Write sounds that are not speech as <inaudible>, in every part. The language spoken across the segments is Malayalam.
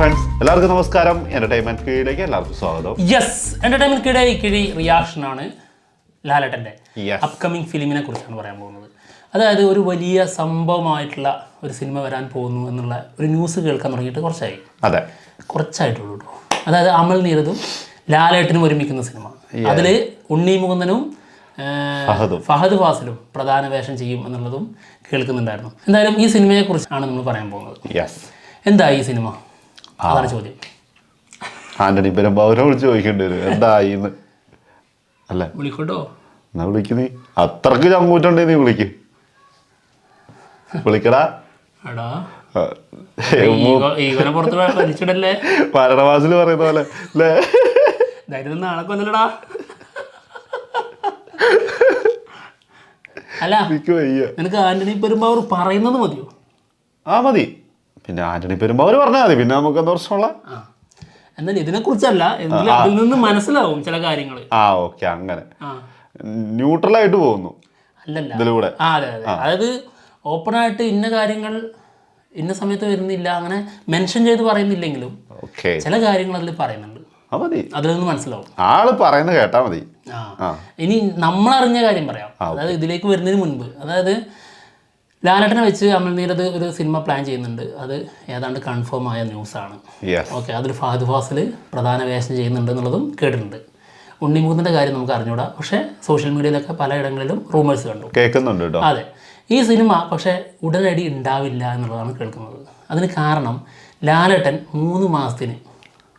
ഫ്രണ്ട്സ് എല്ലാവർക്കും നമസ്കാരം. എന്റർടൈൻമെന്റ് കീഴിലേക്ക് എല്ലാവർക്കും സ്വാഗതം. യെസ് എന്റർടൈൻമെന്റ് കിടെ കിഴി റിയാക്ഷൻ ആണ് ലാലേട്ടന്റെ അപ്കമിംഗ് അപ്കമിങ് ഫിലിമിനെ കുറിച്ചാണ് പറയാൻ പോകുന്നത്. അതായത് ഒരു വലിയ സംഭവമായിട്ടുള്ള ഒരു സിനിമ വരാൻ പോകുന്നു എന്നുള്ള ഒരു ന്യൂസ് കേൾക്കാൻ തുടങ്ങിയിട്ട് കുറച്ചായി. അതെ. കുറച്ചായിട്ടുള്ളൂ കേട്ടോ അതായത് അമൽ നീരതും ലാലേട്ടനും ഒരുമിക്കുന്ന സിനിമ അതിൽ ഉണ്ണി മുകുന്ദനും ഫഹദ്. ഫാസിലും പ്രധാന വേഷം ചെയ്യും എന്നുള്ളതും കേൾക്കുന്നുണ്ടായിരുന്നു. എന്തായാലും ഈ സിനിമയെ കുറിച്ചാണ് നമ്മൾ പറയാൻ പോകുന്നത്. എന്താ ഈ സിനിമ അതാണ് ചോദ്യം. ആന്റണി പെരുമ്പാവൂരോട് ചോദിക്കേണ്ടി വരും. എന്തായിന്ന്? അല്ല? വിളിക്കട്ടോ എന്നാ വിളിക്കുന്നീ അത്രയ്ക്ക് ചങ്ങൂറ്റുണ്ടേ നീ വിളിക്ക്. വിളിക്കടാ. മരണവാസിൽ പറയുന്ന പോലെ അല്ലേ? നാളെ കൊന്നല്ലടാ അല്ല നിനക്ക് ആന്റണി പെരുമ്പാവൂർ പറയുന്നത് മതിയോ? ആ മതി. പിന്നെ ആന്റണി പെരുമ്പാവൂർ പറഞ്ഞാൽ മതി. പിന്നെ നമുക്ക് എന്താ പ്രശ്നമുള്ള? എന്നാൽ ഇതിനെ കുറിച്ചല്ല അതിൽ നിന്ന് മനസ്സിലാവും ചില കാര്യങ്ങൾ ആ ഓക്കെ അങ്ങനെ. ന്യൂട്രൽ ആയിട്ട് പോകുന്നു. അല്ലല്ല. ഇതിലൂടെ. ആ അതെ അതെ. അതായത് ഓപ്പണായിട്ട് ഇന്ന കാര്യങ്ങൾ ഇന്ന സമയത്ത് വരുന്നില്ല അങ്ങനെ മെൻഷൻ ചെയ്ത് പറയുന്നില്ലെങ്കിലും ചില കാര്യങ്ങൾ അതിൽ പറയുന്നുണ്ട്. അതിൽ നിന്ന് മനസ്സിലാവും. ആൾ പറയുന്നത് കേട്ടാ മതി. ഇനി നമ്മൾ അറിഞ്ഞ കാര്യം പറയാം. അതായത് ഇതിലേക്ക് വരുന്നതിന് മുൻപ്. അതായത് ലാലേട്ടനെ വെച്ച് നമ്മൾ നീരത് ഒരു സിനിമ പ്ലാൻ ചെയ്യുന്നുണ്ട്. അത് ഏതാണ്ട് കൺഫേം ആയ ന്യൂസാണ്. ആണ് ഓക്കെ അതിൽ ഫഹദ് ഫാസിൽ പ്രധാന വേഷം ചെയ്യുന്നുണ്ട് എന്നുള്ളതും കേട്ടിട്ടുണ്ട്. ഉണ്ണിമൂന്നിന്റെ കാര്യം നമുക്ക് അറിഞ്ഞൂടാ. പക്ഷേ സോഷ്യൽ മീഡിയയിലൊക്കെ പലയിടങ്ങളിലും റൂമേഴ്സ് കണ്ടു. കേൾക്കുന്നുണ്ട് കേട്ടോ അതെ. ഈ സിനിമ പക്ഷേ ഉടനടി ഉണ്ടാവില്ല എന്നുള്ളതാണ് കേൾക്കുന്നത്. അതിന് കാരണം ലാലേട്ടൻ മൂന്ന് മാസത്തിന്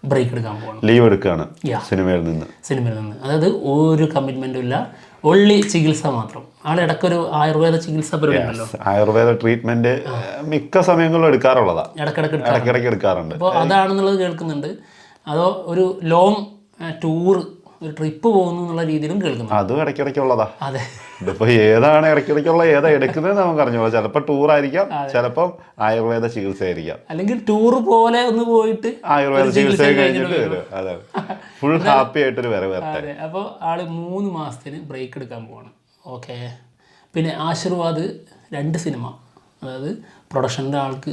ബ്രേക്ക് എടുക്കാൻ പോകണം ലീവ് എടുക്കുകയാണ് സിനിമയിൽ നിന്ന്. സിനിമയിൽ നിന്ന്. അതായത് ഒരു കമ്മിറ്റ്മെന്റും ഇല്ല. ഒള്ളി ചികിത്സ മാത്രം. ആൾ ഇടയ്ക്കൊരു ആയുർവേദ ചികിത്സ ആയുർവേദ ട്രീറ്റ്മെന്റ് മിക്ക സമയങ്ങളിലും എടുക്കാറുള്ളതാ. ഇടക്കിടക്ക് എടുക്കാം എടുക്കാറുണ്ട്. അപ്പോൾ അതാണെന്നുള്ളത് കേൾക്കുന്നുണ്ട്. അതോ ഒരു ലോങ് ടൂർ ഒരു ട്രിപ്പ് പോകുന്നു എന്നുള്ള രീതിയിലും കേൾക്കുന്നു അതും ഇടയ്ക്കിടയ്ക്കുള്ളതാ. അതെ. ഇതിപ്പോ ഏതാണ് ഇടയ്ക്കിടയ്ക്കുള്ള ഏതാ എടുക്കുന്നത് നമുക്ക് അറിഞ്ഞോളൂ ചിലപ്പോൾ ടൂർ ആയിരിക്കാം ചിലപ്പോ ആയുർവേദ ചികിത്സ ആയിരിക്കാം അല്ലെങ്കിൽ ടൂർ പോലെ ഒന്ന് പോയിട്ട് ആയുർവേദ ചികിത്സ കഴിഞ്ഞിട്ട് വരും. അതെ. ഫുൾ ഹാപ്പി ആയിട്ടൊരു വരെ വരട്ടെ. അപ്പോൾ ആൾ മൂന്ന് മാസത്തിന് ബ്രേക്ക് എടുക്കാൻ പോവാണ്. ഓക്കെ പിന്നെ ആശീർവാദ് രണ്ട് സിനിമ അതായത് പ്രൊഡക്ഷന്റെ ആൾക്ക്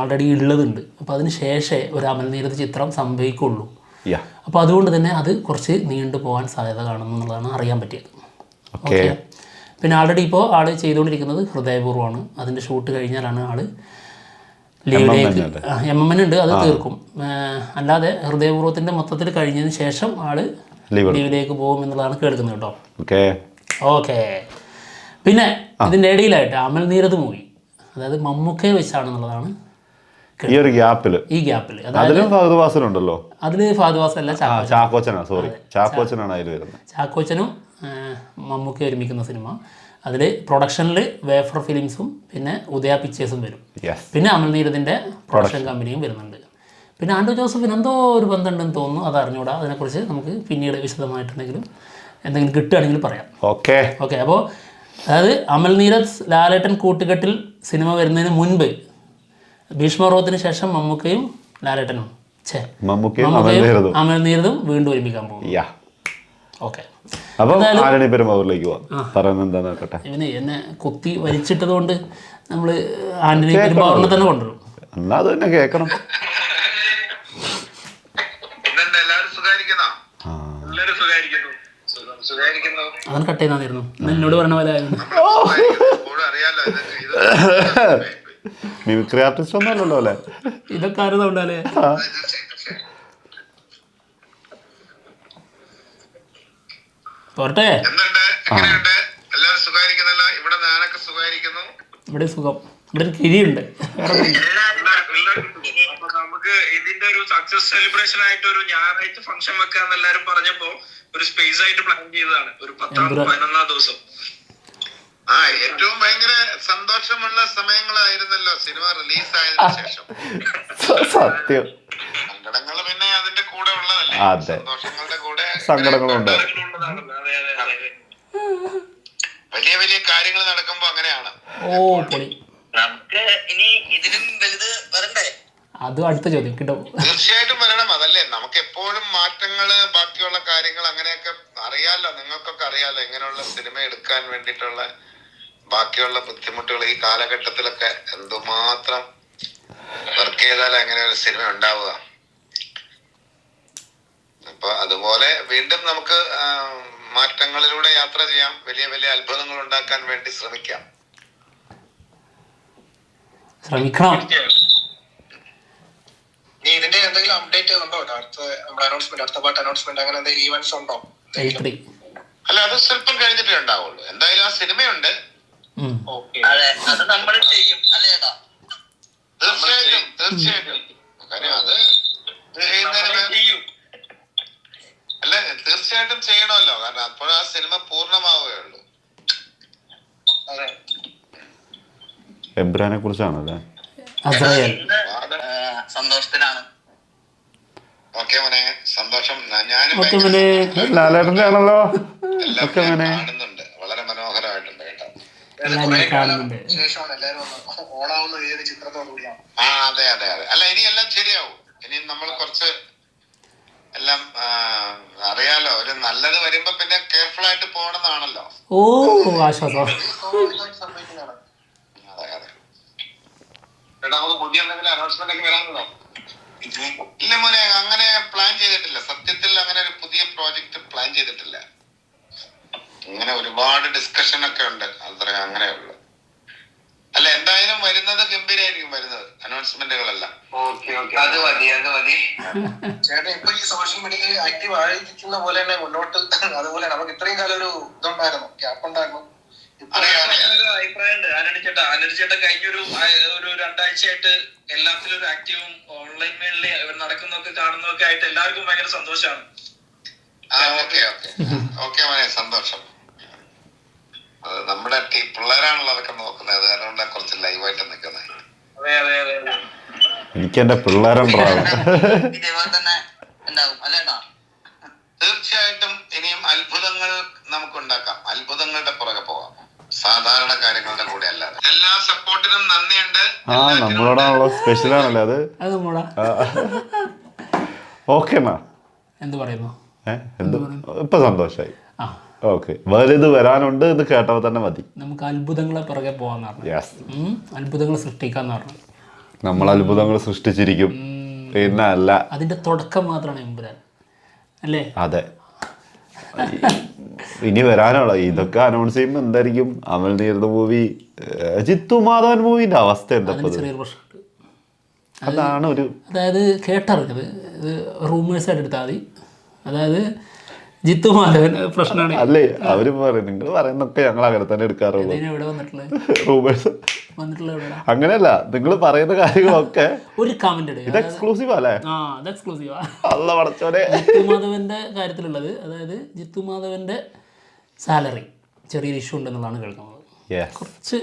ആൾറെഡി ഉള്ളതുണ്ട്. അപ്പോൾ അതിന് ശേഷമേ ഒരു അമൽനീരത് ചിത്രം സംഭവിക്കുള്ളൂ. അപ്പോൾ അതുകൊണ്ട് തന്നെ അത് കുറച്ച് നീണ്ടു പോകാൻ സാധ്യത കാണുന്നു എന്നുള്ളതാണ് അറിയാൻ പറ്റിയത്. ഓക്കെ. പിന്നെ ആൾറെഡി ഇപ്പോൾ ആൾ ചെയ്തുകൊണ്ടിരിക്കുന്നത് ഹൃദയപൂർവമാണ്. അതിന്റെ ഷൂട്ട് കഴിഞ്ഞാലാണ് ആൾ ലീവിലേക്ക് എം എം എൻ ഉണ്ട് അത് തീർക്കും. അല്ലാതെ ഹൃദയപൂർവത്തിന്റെ മൊത്തത്തിൽ കഴിഞ്ഞതിന് ശേഷം ആൾ ലീവിലേക്ക് പോകും എന്നുള്ളതാണ് കേൾക്കുന്നത് കേട്ടോ. ഓക്കെ. ഓക്കെ. പിന്നെ ഇതിന്റെ ഇടയിലായിട്ട് അമൽ നീരത് മൂവി അതായത് മമ്മൂക്കയെ വെച്ചാണെന്നുള്ളതാണ് ഈ ഒരു ഗ്യാപ്പിൽ ഈ ഗ്യാപ്പിൽ അതിലും ഫാദുവാസൻ ഉണ്ടല്ലോ അതിൽ ഫാദുവാസൻ അല്ല ചാ ആ ചാക്കോച്ചനാ സോറി ചാക്കോച്ചനാണ് അതിൽ വരുന്നത്. ചാക്കോച്ചനും മമ്മൂക്കി ഒരുമിക്കുന്ന സിനിമ. അതിൽ പ്രൊഡക്ഷനിൽ വേഫർ ഫിലിംസും പിന്നെ ഉദയ പിക്ചേഴ്സും വരും. പിന്നെ അമൽനീരതിന്റെ പ്രൊഡക്ഷൻ കമ്പനിയും വരുന്നുണ്ട്. പിന്നെ ആൻഡോ ജോസഫിന് എന്തോ ഒരു ബന്ധമുണ്ടെന്ന് തോന്നുന്നു അത് അറിഞ്ഞൂടാ അതിനെക്കുറിച്ച് നമുക്ക് പിന്നീട് വിശദമായിട്ടുണ്ടെങ്കിലും എന്തെങ്കിലും എന്തെങ്കിലും കിട്ടുകയാണെങ്കിൽ പറയാം. ഓക്കെ ഓക്കെ അപ്പോൾ അതായത് അമൽ നീരത് ലാലേട്ടൻ കൂട്ടുകെട്ടിൽ സിനിമ വരുന്നതിന് മുൻപ് ഭീഷ്മപർവത്തിന് ശേഷം മമ്മൂക്കയും ലാലേട്ടനും. ഛേ. മമ്മൂക്കയും മമ്മൂക്കയും അമൽനീരതും അമൽ നീരതും വീണ്ടും ഒരുമിക്കാൻ പോകും യാ. ഓക്കെ. അപ്പോൾ ആരണി പെരുമ്പാവൂരിലേക്ക് പോവാം. പറയുന്നത് എന്താ നോക്കട്ടെ ഇവന് എന്നെ കുത്തി വലിച്ചിട്ടത് കൊണ്ട് നമ്മൾ ആന്റണി പെരുമ്പാവൂരിനെ തന്നെ കൊണ്ടുവരും. എന്നാ അത് തന്നെ കേൾക്കണം. അതാണ് കട്ട് ചെയ്യുന്നതായിരുന്നു എന്നോട് പറഞ്ഞ പോലെ ആയിരുന്നു. അറിയാലോ <laughs> മിമിക്രി ആർട്ടിസ്റ്റ് ഒന്നും അല്ലല്ലോ അല്ലേ? ഇതൊക്കെ ആരും ഉണ്ടാലേ പോരട്ടെ. ഇവിടെ സുഖം. ഇവിടെ ഒരു കിരിയുണ്ട് നമുക്ക് ഇതിന്റെ ഒരു സക്സസ് സെലിബ്രേഷൻ ആയിട്ട് ഒരു ഞായറാഴ്ച ഫംഗ്ഷൻ വെക്കാന്ന് എല്ലാരും പറഞ്ഞപ്പോ ഒരു സ്പേസ് ആയിട്ട് പ്ലാൻ ചെയ്തതാണ്. ഒരു പത്താം പതിനൊന്നാം ദിവസം. ആ ഏറ്റവും ഭയങ്കര സന്തോഷമുള്ള സമയങ്ങളായിരുന്നല്ലോ സിനിമ റിലീസ് ആയതിനു ശേഷം. സത്യം. സങ്കടങ്ങൾ പിന്നെ അതിന്റെ കൂടെ ഉള്ളതല്ലേ? അതെ. സന്തോഷങ്ങളുടെ കൂടെ സങ്കടങ്ങളും ഉണ്ട് ഉള്ളതാണല്ലോ. അതെ, അതെ, അതെ. വലിയ വലിയ കാര്യങ്ങൾ നടക്കുമ്പോ അങ്ങനെയാണ്. ഓ പൊളി നമുക്ക് ഇനി ഇതിലും വലുത് വരണ്ടേ? അത് അടുത്ത ചോദ്യം കിട്ടും. തീർച്ചയായിട്ടും വരണം. അതല്ലേ നമുക്ക് എപ്പോഴും മാറ്റങ്ങൾ ബാക്കിയുള്ള കാര്യങ്ങൾ അങ്ങനെയൊക്കെ അറിയാലോ നിങ്ങൾക്കൊക്കെ അറിയാലോ എങ്ങനെയുള്ള സിനിമ എടുക്കാൻ വേണ്ടിയിട്ടുള്ള ബാക്കിയുള്ള ബുദ്ധിമുട്ടുകൾ ഈ കാലഘട്ടത്തിലൊക്കെ എന്തുമാത്രം വർക്ക് ചെയ്താൽ അങ്ങനെ ഒരു സിനിമ ഉണ്ടാവുക. അപ്പൊ അതുപോലെ വീണ്ടും നമുക്ക് മാറ്റങ്ങളിലൂടെ യാത്ര ചെയ്യാം. വലിയ വലിയ അത്ഭുതങ്ങൾ ഉണ്ടാക്കാൻ വേണ്ടി ശ്രമിക്കാം. ശ്രമിക്കണം. നീ ഇതിന്റെ എന്തെങ്കിലും അപ്ഡേറ്റ് ഉണ്ടോ? അടുത്ത നമ്മുടെ അനൗൺസ്മെന്റ് അടുത്ത പാട്ട് അനൗൺസ്മെന്റ് അങ്ങനെ എന്തെങ്കിലും ഇവന്റ്സ് ഉണ്ടോ? അല്ല അത് സ്വല്പം കഴിഞ്ഞിട്ടേ ഉണ്ടാവുള്ളൂ. എന്തായാലും ആ സിനിമയുണ്ട് അതെ അത് നമ്മൾ ചെയ്യും. അല്ലേ തീർച്ചയായിട്ടും തീർച്ചയായിട്ടും. കാര്യം അത് ചെയ്യും. അല്ല തീർച്ചയായിട്ടും ചെയ്യണമല്ലോ. കാരണം അപ്പോഴാ ആ സിനിമ പൂർണമാവുകയുള്ളൂ. എബ്രാനെ കുറിച്ചാണല്ലേ അസ്രയേൽ സന്തോഷത്തിലാണ്. ഓക്കെ മോനെ സന്തോഷം. ഞാനും ലാലേട്ടന്റെ ആണല്ലോ ഓക്കെ മോനെ. ശേഷമാണ് എല്ലാവരും ഒന്ന് ഓണാവുന്ന ഏത് ചിത്രത്തോടു കൂടിയാണ് ആ അതെ അതെ അതെ. അല്ല ഇനി എല്ലാം ശരിയാവും. ഇനി നമ്മൾ കുറച്ച് എല്ലാം അറിയാലോ ഒരു നല്ലത് വരുമ്പോ പിന്നെ കെയർഫുൾ ആയിട്ട് പോകണമെന്നാണല്ലോ. ഓ ആശ്വാസം. പുതിയ എന്തെങ്കിലും അനൗൺസ്മെന്റ് ഒക്കെ വരാനുണ്ടോ? ഇല്ല മോനെ അങ്ങനെ പ്ലാൻ ചെയ്തിട്ടില്ല. സത്യത്തിൽ അങ്ങനെ ഒരു പുതിയ പ്രോജക്റ്റ് പ്ലാൻ ചെയ്തിട്ടില്ല. ഇങ്ങനെ ഒരുപാട് ഡിസ്കഷൻ ഒക്കെ ഉണ്ട്. അത്ര അങ്ങനെ ഉള്ളു. അല്ല എന്തായാലും വരുന്നത് ഗംഭീരായിരിക്കും വരുന്നത്. അനൗൺസ്മെന്റുകളെല്ലാം ഓക്കെ ഓക്കെ. അത് മതി അത് മതി. ചേട്ടൻ ഇപ്പൊ ഈ സോഷ്യൽ മീഡിയയിൽ ആക്റ്റീവ് ആയിരിക്കുന്ന പോലെ തന്നെ മുന്നോട്ട് അതുപോലെ നമുക്ക് ഇത്രയും കാലം ഒരു ഇതുണ്ടായിരുന്നു ഗ്യാപ്പ് ഉണ്ടായിരുന്നു. ഒരു അഭിപ്രായം ഉണ്ട്. ആനണി ചേട്ടാ ആനണി ചേട്ടൻ കഴിഞ്ഞൊരു ഒരു രണ്ടാഴ്ചയായിട്ട് എല്ലാത്തിലും ഒരു ആക്റ്റീവും ഓൺലൈൻ മേളിൽ നടക്കുന്നതൊക്കെ കാണുന്നതൊക്കെ ആയിട്ട് എല്ലാവർക്കും ഭയങ്കര സന്തോഷമാണ്. ആ ഓക്കെ ഓക്കെ. ഓക്കെ മോനെ സന്തോഷം. അത് നമ്മുടെ ടീ- പിള്ളേരാണല്ലോ അതൊക്കെ നോക്കുന്നത്. അത് കാരണം കുറച്ച് ലൈവായിട്ട് നിൽക്കുന്നത് അതെ അതെ അതെ അതെ. എനിക്ക് എന്റെ ഉണ്ടാവും. തീർച്ചയായിട്ടും ഇനിയും അത്ഭുതങ്ങൾ നമുക്ക് ഉണ്ടാക്കാം അത്ഭുതങ്ങളുടെ പുറകെ പോകാം. സാധാരണ കാര്യങ്ങളുടെ കൂടെ അല്ലാതെ. എല്ലാ സപ്പോർട്ടിനും നന്ദിയുണ്ട്. ആ നമ്മളോടാണല്ലോ സ്പെഷ്യൽ ആണല്ലേ അത് ഓക്കെ എന്നാ എന്ത് പറയുന്നു? ഇപ്പൊ സന്തോഷായി. ആ. ഓക്കെ. വലുത് വരാനുണ്ട് എന്ന് കേട്ടപ്പോൾ തന്നെ മതി. നമുക്ക് അത്ഭുതങ്ങളെ പുറകെ പോകാന്ന് പറഞ്ഞു. അത്ഭുതങ്ങൾ സൃഷ്ടിക്കാന്ന് പറഞ്ഞു. നമ്മൾ അത്ഭുതങ്ങൾ സൃഷ്ടിച്ചിരിക്കും. പിന്നെ അല്ല. അതിന്റെ തുടക്കം മാത്രമാണ് എമ്പുരാൻ. അല്ലേ? അതെ. ഇനി വരാനുള്ള ഇതൊക്കെ അനൗൺസ് ചെയ്യുമ്പോൾ എന്തായിരിക്കും? അമൽ നീർന്ന മൂവി ജിത്തു മാധവൻ മൂവിന്റെ അവസ്ഥ എന്താ? ചെറിയൊരു പ്രശ്നമുണ്ട്. അതാണ് ഒരു അതായത് കേട്ടറിഞ്ഞത്. ഇത് റൂമേഴ്സ് ആയിട്ട് എടുത്താൽ മതി. അതായത് ജിത്തു മാധവൻ പ്രശ്നമാണ്. അല്ലേ? അവർ പറയും നിങ്ങൾ പറയുന്നൊക്കെ ഞങ്ങൾ അങ്ങനെ തന്നെ എടുക്കാറുള്ളൂ. എവിടെ അങ്ങനെയല്ല നിങ്ങൾ പറയുന്ന കാര്യങ്ങളൊക്കെ ഒരു കമന്റ് ഇത് എക്സ്ക്ലൂസീവ് അല്ലേ? അത് എക്സ്ക്ലൂസീവാ അല്ല പടച്ചോനെ. ജിത്തു മാധവന്റെ കാര്യത്തിലുള്ളത് അതായത് ജിത്തു മാധവന്റെ സാലറി ചെറിയൊരു ഇഷ്യൂ ഉണ്ടെന്നുള്ളതാണ് കേൾക്കുന്നത്. കുറച്ച്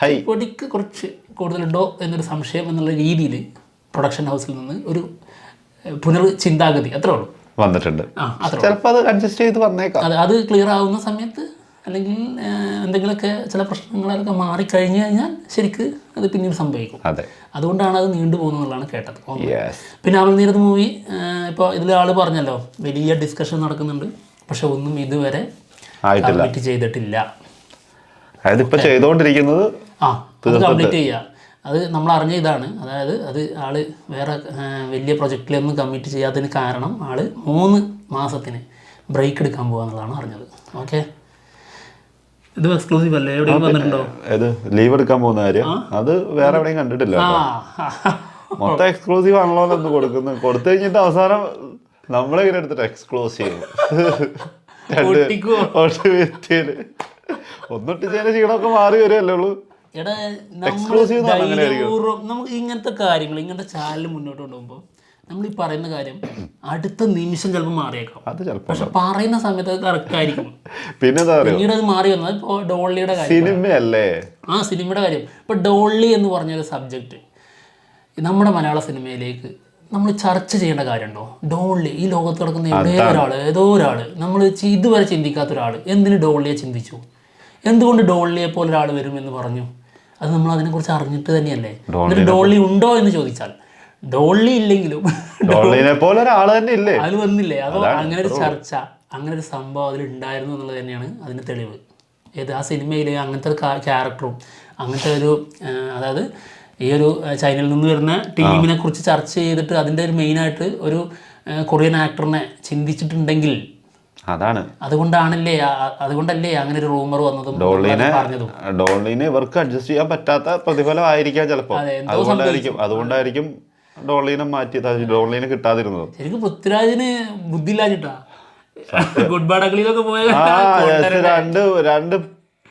ഹൈ പൊടിക്ക് കുറച്ച് കൂടുതലുണ്ടോ എന്നൊരു സംശയം എന്നുള്ള രീതിയിൽ പ്രൊഡക്ഷൻ ഹൗസിൽ നിന്ന് ഒരു പുനർ ചിന്താഗതി അത്രേ ഉള്ളൂ. വന്നിട്ടുണ്ട്. ചിലപ്പോൾ അത് അഡ്ജസ്റ്റ് ചെയ്ത് വന്നേക്കാം. അത് ക്ലിയർ ആവുന്ന സമയത്ത് അല്ലെങ്കിൽ എന്തെങ്കിലുമൊക്കെ ചില പ്രശ്നങ്ങളൊക്കെ മാറിക്കഴിഞ്ഞു കഴിഞ്ഞാൽ ശരിക്ക് അത് പിന്നീട് സംഭവിക്കും. അതെ. അതുകൊണ്ടാണ് അത് നീണ്ടു പോകുന്നതെന്നുള്ളതാണ് കേട്ടത്. പിന്നെ അവൾ നീരത് മൂവി ഇപ്പോൾ ഇതിൽ ആൾ പറഞ്ഞല്ലോ വലിയ ഡിസ്കഷൻ നടക്കുന്നുണ്ട് പക്ഷെ ഒന്നും ഇതുവരെ ചെയ്തിട്ടില്ല. അതായത് ഇപ്പൊ ചെയ്തുകൊണ്ടിരിക്കുന്നത് ആ കംപ്ലീറ്റ് ചെയ്യുക അത് നമ്മൾ അറിഞ്ഞ ഇതാണ്. അതായത് അത് ആൾ വേറെ വലിയ പ്രൊജക്റ്റിലൊന്നും കമ്മിറ്റ് ചെയ്യാത്തതിന് കാരണം ആൾ മൂന്ന് മാസത്തിന് ബ്രേക്ക് എടുക്കാൻ പോകാന്നുള്ളതാണ് അറിഞ്ഞത്. ഓക്കെ ഇത് എക്സ്ക്ലൂസീവ് അല്ലേ? എവിടെയും വന്നിട്ടുണ്ടോ? ഇത് ലീവ് എടുക്കാൻ പോകുന്ന കാര്യം. അത് വേറെ എവിടെയും കണ്ടിട്ടില്ല ആ. മൊത്തം എക്സ്ക്ലൂസീവ് ആണല്ലോ എന്ന് കൊടുക്കുന്നു. കൊടുത്തു കഴിഞ്ഞിട്ട് അവസാനം നമ്മളിങ്ങനെ എടുത്തിട്ട് എക്സ്ക്ലൂസീവ് രണ്ട് ഒട്ടിക്കുവോ? ഒട്ടി വ്യക്തിയിൽ ഒന്നൊട്ടിച്ചതിന്റെ ക്ഷീണമൊക്കെ മാറി വരുമല്ലേ ഉള്ളൂ. എടാ നമ്മൾ? ധൈര്യപൂർവം നമുക്ക് ഇങ്ങനത്തെ കാര്യങ്ങൾ ഇങ്ങനത്തെ ചാനൽ മുന്നോട്ട് കൊണ്ടുപോകുമ്പോൾ നമ്മൾ ഈ പറയുന്ന കാര്യം അടുത്ത നിമിഷം ചിലപ്പോൾ മാറിയേക്കാം. പക്ഷെ പറയുന്ന സമയത്ത് അത് കറക്റ്റ് ആയിരിക്കും. <laughs> പിന്നീട് അത് മാറി വന്നത് ഇപ്പോൾ ഡോളിയുടെ കാര്യം സിനിമയല്ലേ? ആ സിനിമയുടെ കാര്യം. ഇപ്പോൾ ഡോളി എന്ന് പറഞ്ഞൊരു സബ്ജക്റ്റ് നമ്മുടെ മലയാള സിനിമയിലേക്ക് നമ്മൾ ചർച്ച ചെയ്യേണ്ട കാര്യമുണ്ടോ? ഡോളി ഈ ലോകത്ത് നടക്കുന്ന എവിടെയോ ഒരാൾ ഏതോ ഒരാൾ നമ്മൾ ഇതുവരെ ചിന്തിക്കാത്ത ഒരാൾ എന്തിന് ഡോളിയെ ചിന്തിച്ചു? എന്തുകൊണ്ട് ഡോളിയെ പോലെ ഒരാൾ വരും എന്ന് പറഞ്ഞു? അത് നമ്മൾ അതിനെക്കുറിച്ച് അറിഞ്ഞിട്ട് തന്നെയല്ലേ? എന്നിട്ട് ഡോളി ഉണ്ടോ എന്ന് ചോദിച്ചാൽ ഡോളി ഇല്ലെങ്കിലും <laughs> പോലെ ഒരാൾ തന്നെ ഇല്ലേ? അതിൽ വന്നില്ലേ? അതോ അങ്ങനെ ഒരു ചർച്ച അങ്ങനെ ഒരു സംഭവം അതിൽ ഉണ്ടായിരുന്നു എന്നുള്ളത് തന്നെയാണ് അതിന് തെളിവ്. ഏത് ആ സിനിമയിൽ അങ്ങനത്തെ ഒരു ക്യാരക്ടറും അങ്ങനത്തെ ഒരു അതായത് ഈ ഒരു ചൈനയിൽ നിന്ന് വരുന്ന ടീമിനെ കുറിച്ച് ചർച്ച ചെയ്തിട്ട് അതിന്റെ ഒരു മെയിനായിട്ട് ഒരു കൊറിയൻ ആക്ടറിനെ ചിന്തിച്ചിട്ടുണ്ടെങ്കിൽ അതാണ്. അതുകൊണ്ടാണല്ലേ അതുകൊണ്ടല്ലേ അങ്ങനെ ഒരു റൂമർ വന്നതും ഡോളിനെ ഡോളിനെ ഇവർക്ക് അഡ്ജസ്റ്റ് ചെയ്യാൻ പറ്റാത്ത പ്രതിഫലം ആയിരിക്കാം ചിലപ്പോ അതെ, എന്തോ അതുകൊണ്ടായിരിക്കും അതുകൊണ്ടായിരിക്കും ഡോളിനെ മാറ്റി ഡോളിനെ കിട്ടാതിരുന്നത്. ശരിക്കും പൃഥ്വിരാജിന് ബുദ്ധിയില്ലാഞ്ഞിട്ടാ. ഗുഡ് ബാഡക്കളിയിലൊക്കെ പോയ രണ്ട് രണ്ട്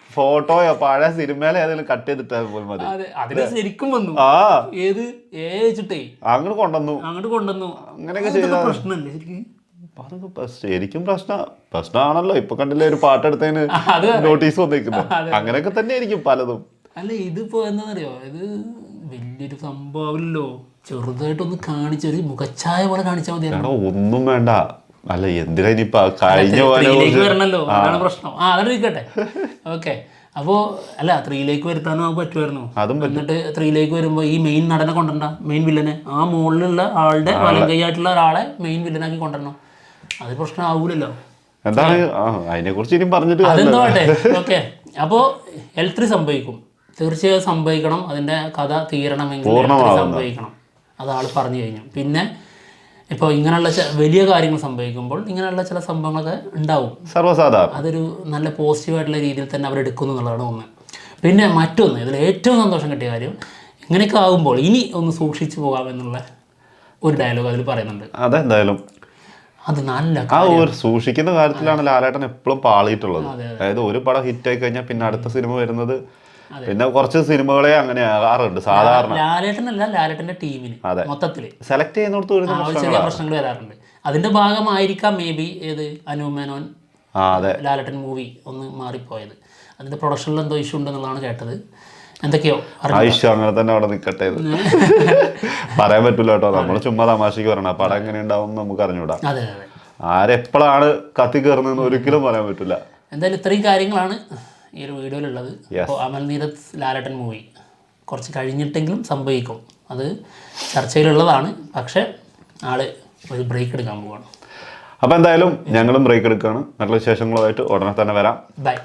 ഫോട്ടോയോ പഴയ സിനിമയിലെ ഏതെങ്കിലും കട്ട് ചെയ്തിട്ടാൽ പോലും മതി. അതെ അതിന് ശരിക്കും വന്നു. ആ. ഏത് ഏ വെച്ചിട്ടേ? അങ്ങോട്ട് കൊണ്ടുവന്നു. അങ്ങോട്ട് കൊണ്ടുവന്നു. അങ്ങനെയൊക്കെ പ്രശ്നമല്ലേ ശരിക്കും? അതൊക്കെ ശരിക്കും പ്രശ്ന പ്രശ്നമാണല്ലോ ഇപ്പൊ കണ്ടില്ലേ ഒരു പാട്ടെടുത്തതിന് നോട്ടീസ് വന്നിരിക്കുന്നത് അങ്ങനെയൊക്കെ തന്നെ ആയിരിക്കും പലതും. അല്ല ഇതിപ്പോ എന്താണെന്നറിയോ ഇത് വലിയൊരു സംഭവമല്ലോ ചെറുതായിട്ടൊന്ന് കാണിച്ചൊരു മുഖച്ഛായ പോലെ കാണിച്ചാൽ മതി ഒന്നും വേണ്ട. അല്ല എന്തിനാ ഇനിയിപ്പൊ കഴിഞ്ഞ വരണല്ലോ. അതാണ് പ്രശ്നം. ആ അതാണ് ഇരിക്കട്ടെ. ഓക്കെ. അപ്പോ അല്ല ത്രീയിലേക്ക് വരുത്താനോ പറ്റുമായിരുന്നു. എന്നിട്ട് ത്രീയിലേക്ക് വരുമ്പോ ഈ മെയിൻ നടനെ കൊണ്ടുവരണ്ട. മെയിൻ വില്ലനെ ആ മുകളിലുള്ള ആളുടെ വലം കൈയായിട്ടുള്ള ഒരാളെ മെയിൻ വില്ലനാക്കി കൊണ്ടുവരണം. അത് പ്രശ്നം ആവൂലല്ലോ. എന്താണ്? അതിനെ കുറിച്ച് ഇനി പറഞ്ഞിട്ട് അതെന്തോട്ടെ. ഓക്കെ. അപ്പോൾ എൽ ത്രീ സംഭവിക്കും. തീർച്ചയായും സംഭവിക്കണം. അതിന്റെ കഥ തീരണമെങ്കിൽ L3 പൂർണമാവണം. സംഭവിക്കണം. അത് ആൾ പറഞ്ഞു കഴിഞ്ഞു. പിന്നെ ഇപ്പോൾ ഇങ്ങനെയുള്ള വലിയ കാര്യങ്ങൾ സംഭവിക്കുമ്പോൾ ഇങ്ങനെയുള്ള ചില സംഭവങ്ങളൊക്കെ ഉണ്ടാവും. സർവസാധാരണ. അതൊരു നല്ല പോസിറ്റീവായിട്ടുള്ള രീതിയിൽ തന്നെ അവർ എടുക്കുന്നു എന്നുള്ളതാണ് ഒന്ന്. പിന്നെ മറ്റൊന്ന് ഇതിൽ ഏറ്റവും സന്തോഷം കിട്ടിയ കാര്യം ഇങ്ങനെയൊക്കെ ആകുമ്പോൾ ഇനി ഒന്ന് സൂക്ഷിച്ചു പോകാമെന്നുള്ള ഒരു ഡയലോഗ് അതിൽ പറയുന്നുണ്ട്. അതെന്തായാലും അത് നല്ല ആ ഒരു സൂക്ഷിക്കുന്ന കാര്യത്തിലാണ് ലാലേട്ടൻ എപ്പോഴും പാളിയിട്ടുള്ളത്. അതായത് ഒരു പടം ഹിറ്റ് ആയി കഴിഞ്ഞാൽ പിന്നെ അടുത്ത സിനിമ വരുന്നത് പിന്നെ കുറച്ച് സിനിമകളെ അങ്ങനെ ആകാറുണ്ട് സാധാരണ. ലാലേട്ടനല്ല ലാലേട്ടന്റെ ടീമിന് മൊത്തത്തിൽ സെലക്ട് ചെയ്യുന്നിടത്ത് ചെറിയ പ്രശ്നങ്ങൾ വരാറുണ്ട്. അതിന്റെ ഭാഗമായിരിക്കാം മേ ബി ഏത് അനു മേനോൻ ആ അതെ. ലാലേട്ടൻ മൂവി ഒന്ന് മാറിപ്പോയത്. അതിന്റെ പ്രൊഡക്ഷനിൽ എന്തോ ഇഷ്യൂ ഉണ്ടെന്നുള്ളതാണ് കേട്ടത്. എന്തൊക്കെയോ ആയിഷ അങ്ങനെ തന്നെ അവിടെ നിൽക്കട്ടെ ഇത്. പറയാൻ പറ്റൂല കേട്ടോ. നമ്മൾ ചുമ്മാ തമാശക്ക് പറയണം. പടം എങ്ങനെ ഉണ്ടാവും നമുക്ക് അറിഞ്ഞൂടാ ആരെപ്പോഴാണ് കത്തി കയറുന്നതെന്ന് ഒരിക്കലും പറയാൻ പറ്റില്ല. എന്തായാലും ഇത്രയും കാര്യങ്ങളാണ് ഈ ഒരു വീഡിയോയിലുള്ളത്. അപ്പോൾ അമൽ നീരത് ലാലട്ടൻ മൂവി കുറച്ച് കഴിഞ്ഞിട്ടെങ്കിലും സംഭവിക്കും. അത് ചർച്ചയിലുള്ളതാണ്. പക്ഷേ ആൾ ഒരു ബ്രേക്ക് എടുക്കാൻ പോവാണ്. അപ്പോൾ എന്തായാലും ഞങ്ങളും ബ്രേക്ക് എടുക്കുകയാണ്. നല്ല വിശേഷങ്ങളുമായിട്ട് ഉടനെ തന്നെ വരാം. ബൈ